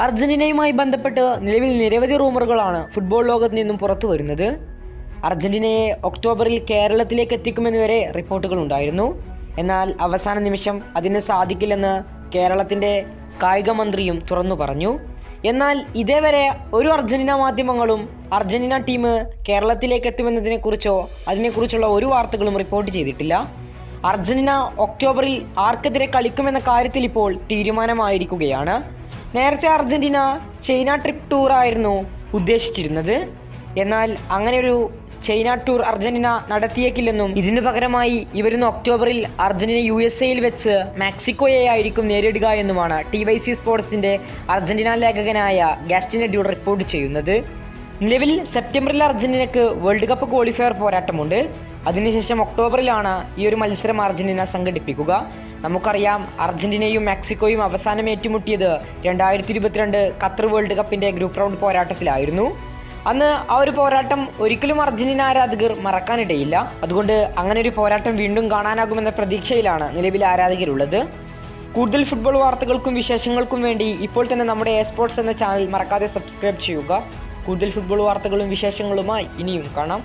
അർജന്റീനയുമായി ബന്ധപ്പെട്ട് നിലവിൽ നിരവധി റൂമറുകളാണ് ഫുട്ബോൾ ലോകത്ത് നിന്നും പുറത്തു വരുന്നത്. അർജന്റീനയെ ഒക്ടോബറിൽ കേരളത്തിലേക്ക് എത്തിക്കുമെന്ന് വരെ റിപ്പോർട്ടുകൾ ഉണ്ടായിരുന്നു. എന്നാൽ അവസാന നിമിഷം അതിന് സാധിക്കില്ലെന്ന് കേരളത്തിന്റെ കായിക മന്ത്രിയും തുറന്നു പറഞ്ഞു. എന്നാൽ ഇതേവരെ ഒരു അർജന്റീന മാധ്യമങ്ങളും അർജന്റീന ടീം കേരളത്തിലേക്ക് എത്തുമെന്നതിനെക്കുറിച്ചോ അതിനെക്കുറിച്ചുള്ള ഒരു വാർത്തകളും റിപ്പോർട്ട് ചെയ്തിട്ടില്ല. അർജന്റീന ഒക്ടോബറിൽ ആർക്കെതിരെ കളിക്കുമെന്ന കാര്യത്തിൽ ഇപ്പോൾ തീരുമാനമായിരിക്കുകയാണ്. നേരത്തെ അർജന്റീന ചൈന ട്രിപ്പ് ടൂർ ആയിരുന്നു ഉദ്ദേശിച്ചിരുന്നത്. എന്നാൽ അങ്ങനെയൊരു ചൈന ടൂർ അർജന്റീന നടത്തിയേക്കില്ലെന്നും ഇതിനു പകരമായി ഇവരുന്ന് ഒക്ടോബറിൽ അർജന്റീന യു എസ് എയിൽ വെച്ച് മെക്സിക്കോയെ ആയിരിക്കും നേരിടുക എന്നുമാണ് ടി വൈ സി സ്പോർട്സിന്റെ അർജന്റീന ലേഖകനായ ഗാസ്റ്റിൻ ഡ്യൂഡ് റിപ്പോർട്ട് ചെയ്യുന്നത്. നിലവിൽ സെപ്റ്റംബറിൽ അർജന്റീനക്ക് വേൾഡ് കപ്പ് ക്വാളിഫയർ പോരാട്ടമുണ്ട്. അതിനുശേഷം ഒക്ടോബറിലാണ് ഈ ഒരു മത്സരം അർജന്റീന സംഘടിപ്പിക്കുക. നമുക്കറിയാം അർജന്റീനയും മെക്സിക്കോയും അവസാനം ഏറ്റുമുട്ടിയത് രണ്ടായിരത്തി ഇരുപത്തിരണ്ട് ഖത്തർ വേൾഡ് കപ്പിന്റെ ഗ്രൂപ്പ് റൗണ്ട് പോരാട്ടത്തിലായിരുന്നു. അന്ന് ആ ഒരു പോരാട്ടം ഒരിക്കലും അർജന്റീന ആരാധകർ മറക്കാനിടയില്ല. അതുകൊണ്ട് അങ്ങനെ ഒരു പോരാട്ടം വീണ്ടും കാണാനാകുമെന്ന പ്രതീക്ഷയിലാണ് നിലവിൽ ആരാധകരുള്ളത്. കൂടുതൽ ഫുട്ബോൾ വാർത്തകൾക്കും വിശേഷങ്ങൾക്കും വേണ്ടി ഇപ്പോൾ തന്നെ നമ്മുടെ എ സ്പോർട്സ് എന്ന ചാനൽ മറക്കാതെ സബ്സ്ക്രൈബ് ചെയ്യുക. കൂടുതൽ ഫുട്ബോൾ വാർത്തകളും വിശേഷങ്ങളുമായി ഇനിയും കാണാം.